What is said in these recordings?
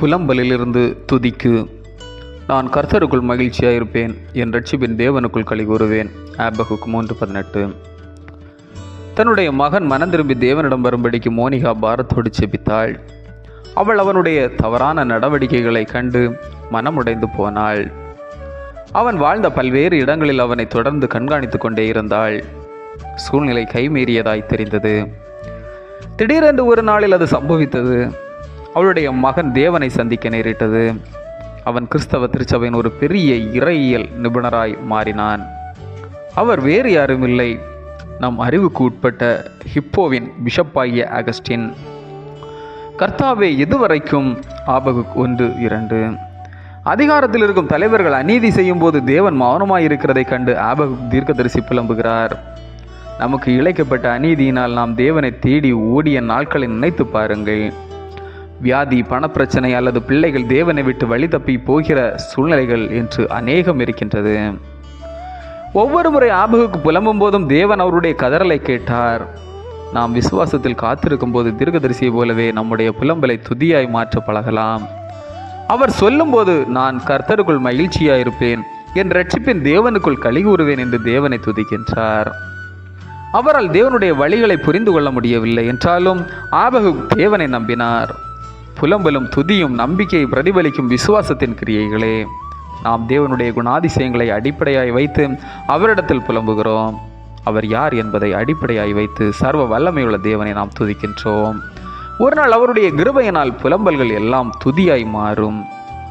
புலம்பலிலிருந்து துதிக்கு. நான் கர்த்தருக்குள் மகிழ்ச்சியாயிருப்பேன் என் ரட்சிப்பின் தேவனுக்குள் களி கூறுவேன். ஆபகுக்கு மூன்று பதினெட்டு. தன்னுடைய மகன் மனம் திரும்பி தேவனிடம் வரும்படிக்கு மோனிகா பாரத்தோடு செபித்தாள். அவள் அவனுடைய தவறான நடவடிக்கைகளை கண்டு மனமுடைந்து போனாள். அவன் வாழ்ந்த பல்வேறு இடங்களில் அவனை தொடர்ந்து கண்காணித்து கொண்டே இருந்தாள். சூழ்நிலை கைமீறியதாய் தெரிந்தது. திடீரென்று ஒரு நாளில் அது சம்பவித்தது. அவளுடைய மகன் தேவனை சந்திக்க நேரிட்டது. அவன் கிறிஸ்தவ திருச்சபையின் ஒரு பெரிய இறையியல் நிபுணராய் மாறினான். அவர் வேறு யாரும் இல்லை நம் அறிவுக்கு உட்பட்ட ஹிப்போவின் பிஷப்பாகிய அகஸ்டின் கர்த்தாவே எதுவரைக்கும்? ஆபகுக் ஒன்று இரண்டு. அதிகாரத்தில் இருக்கும் தலைவர்கள் அநீதி செய்யும் போது தேவன் மௌனமாய் இருக்கிறதை கண்டு ஆபகுக் தீர்க்கதரிசி புலம்புகிறார். நமக்கு இழைக்கப்பட்ட அநீதியினால் நாம் தேவனை தேடி ஓடிய நாட்களை நினைத்து பாருங்கள். வியாதி பணப்பிரச்சனை அல்லது பிள்ளைகள் தேவனை விட்டு வழி தப்பி போகிற சூழ்நிலைகள் என்று அநேகம் இருக்கின்றது. ஒவ்வொரு முறை ஆபகுக்கு புலம்பும் போதும் தேவன் அவருடைய கதறலை கேட்டார். நாம் விசுவாசத்தில் காத்திருக்கும் போது தீர்க்கதரிசியை போலவே நம்முடைய புலம்பலை துதியாய் மாற்ற பழகலாம். அவர் சொல்லும்போது நான் கர்த்தருக்குள் மகிழ்ச்சியாயிருப்பேன். என் ரட்சிப்பின் தேவனுக்குள் களி கூறுவேன் என்று தேவனை துதிக்கின்றார். அவரால் தேவனுடைய வழிகளை புரிந்து கொள்ள முடியவில்லை என்றாலும் ஆபகு தேவனை நம்பினார். புலம்பலும் துதியும் நம்பிக்கையை பிரதிபலிக்கும் விசுவாசத்தின் கிரியைகளே நாம் தேவனுடைய குணாதிசயங்களை அடிப்படையாய் வைத்து அவரிடத்தில் புலம்புகிறோம். அவர் யார் என்பதை அடிப்படையாய் வைத்து சர்வ வல்லமையுள்ள தேவனை நாம் துதிக்கின்றோம். ஒரு நாள் அவருடைய கிருபையினால் புலம்பல்கள் எல்லாம் துதியாய் மாறும்.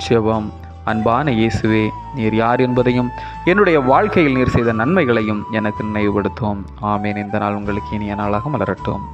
செவம் அன்பான இயேசுவே நீர் யார் என்பதையும் என்னுடைய வாழ்க்கையில் நீர் செய்த நன்மைகளையும் எனக்கு நினைவுபடுத்தும். ஆமேன். இந்த நாள் உங்களுக்கு இனிய நாளாக மலரட்டும்.